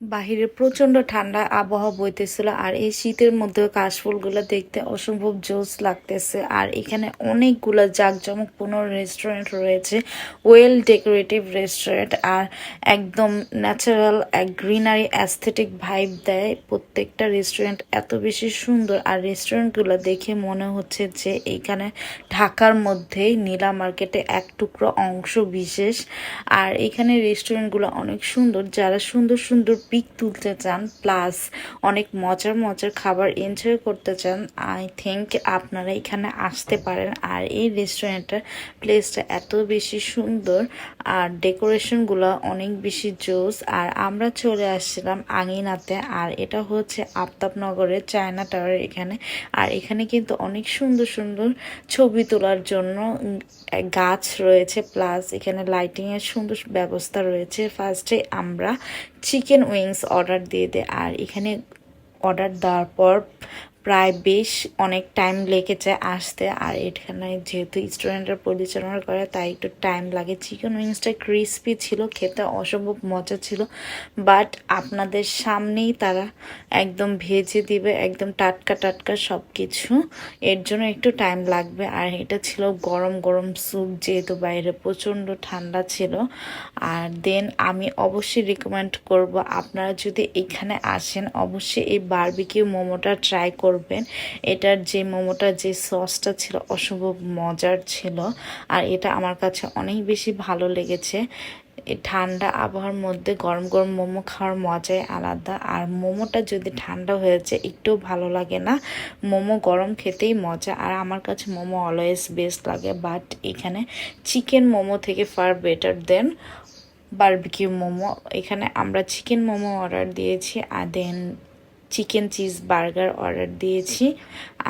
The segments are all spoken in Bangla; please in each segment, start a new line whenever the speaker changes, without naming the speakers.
বাহিরে প্রচণ্ড ঠান্ডা আবহাওয়া বইতেছিল আর এই শীতের মধ্যেও কাশফুলগুলো দেখতে অসম্ভব জোস লাগতেছে। আর এখানে অনেকগুলো জাঁকজমকপূর্ণ রেস্টুরেন্ট রয়েছে ওয়েল ডেকোরেটিভ রেস্টুরেন্ট আর একদম ন্যাচারাল এক গ্রিনারি অ্যাস্থেটিক ভাইব দেয় প্রত্যেকটা রেস্টুরেন্ট এত বেশি সুন্দর। আর রেস্টুরেন্টগুলো দেখে মনে হচ্ছে যে এখানে ঢাকার মধ্যেই নীলা মার্কেটে এক টুকরো অংশ বিশেষ। আর এখানে রেস্টুরেন্টগুলো অনেক সুন্দর, যারা সুন্দর সুন্দর পিক তুলতে চান, প্লাস অনেক মজার মজার খাবার এনজয় করতে চান আই থিঙ্ক আপনারা এখানে আসতে পারেন। আর এই রেস্টুরেন্টের প্লেসটা এত বেশি সুন্দর, আর ডেকোরেশনগুলো অনেক বেশি জোস। আর আমরা চলে আসছিলাম আঙিনাতে, আর এটা হচ্ছে আফতাবনগরের চায়না টাওয়ার এখানে। আর এখানে কিন্তু অনেক সুন্দর সুন্দর ছবি তোলার জন্য গাছ রয়েছে, প্লাস এখানে লাইটিংয়ের সুন্দর ব্যবস্থা রয়েছে। ফার্স্টে আমরা চিকেন উইংস অর্ডার দিয়ে দেয় আর এখানে অর্ডার দেওয়ার পর প্রায় বেশ অনেক টাইম লেগেছে আসতে। আর এখানে যেহেতু স্টুডেন্টরা পরিচালনা করে, তাই একটু টাইম লাগে। চিকেন উইংসটা ক্রিসপি ছিল, খেতে অসম্ভব মজা ছিল। বাট আপনাদের সামনেই তারা একদম ভেজে দিবে, একদম টাটকা টাটকা সব কিছু এর জন্য একটু টাইম লাগবে। আর এটা ছিল গরম গরম স্যুপ যেহেতু বাইরে প্রচণ্ড ঠান্ডা ছিল। আর দেন আমি অবশ্যই রিকমেন্ড করব, আপনারা যদি এখানে আসেন, অবশ্যই এই বারবিকিউ মোমোটা ট্রাই এটার যে মোমোটা, যে সসটা ছিল অসম্ভব মজার ছিল। আর এটা আমার কাছে অনেক বেশি ভালো লেগেছে। ঠান্ডা আবহাওয়ার মধ্যে গরম গরম মোমো খাওয়ার মজাই আলাদা। আর মোমোটা যদি ঠান্ডা হয়েছে একটু ভালো লাগে না। মোমো গরম খেতেই মজা। আর আমার কাছে মোমো অলওয়েজ বেস্ট লাগে। বাট এখানে চিকেন মোমো থেকে far better than barbecue momo. এখানে আমরা চিকেন মোমো অর্ডার দিয়েছি। আর then chicken cheese burger order দিয়েছি।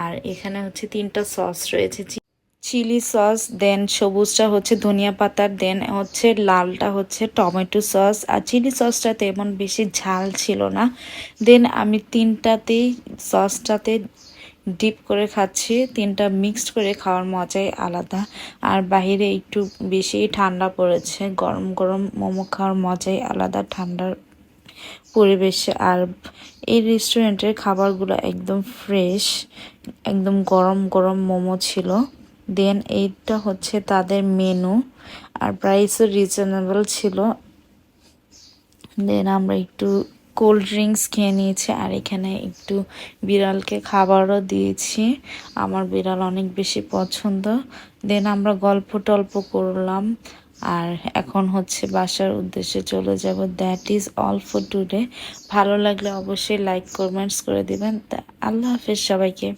আর এখানে হচ্ছে তিনটা সস রয়েছে চিলি সস, দেন সবুজটা হচ্ছে ধনিয়া পাতার দেন হচ্ছে লালটা হচ্ছে টমেটো সস। আর চিলি সসটা তেমন বেশি ঝাল ছিল না। দেন আমি তিনটাতেই সসটাতে ডিপ করে খাচ্ছি, তিনটা মিক্সড করে খাওয়ার মজাই আলাদা। আর বাইরে একটু বেশি ঠান্ডা পড়েছে, গরম গরম মোমো খাওয়ার মজাই আলাদা, ঠান্ডার পরিবেশে। আর এই রেস্টুরেন্টের খাবারগুলো একদম ফ্রেশ একদম গরম গরম মোমো ছিল। দেন এইটা হচ্ছে তাদের মেনু আর প্রাইসও রিজনেবল ছিল। দেন আমরা একটু কোল্ড ড্রিঙ্কস খেয়ে নিয়েছি, আর এখানে একটু বিড়ালকে খাবারও দিয়েছি। আমার বিড়াল অনেক বেশি পছন্দ। দেন আমরা গল্প টল্প করলাম। আর এখন হচ্ছে বাসার উদ্দেশ্যে চলে যাব। That is all for today ভালো লাগলে অবশ্যই লাইক কমেন্টস করে দিবেন। আল্লাহ হাফেজ সবাইকে।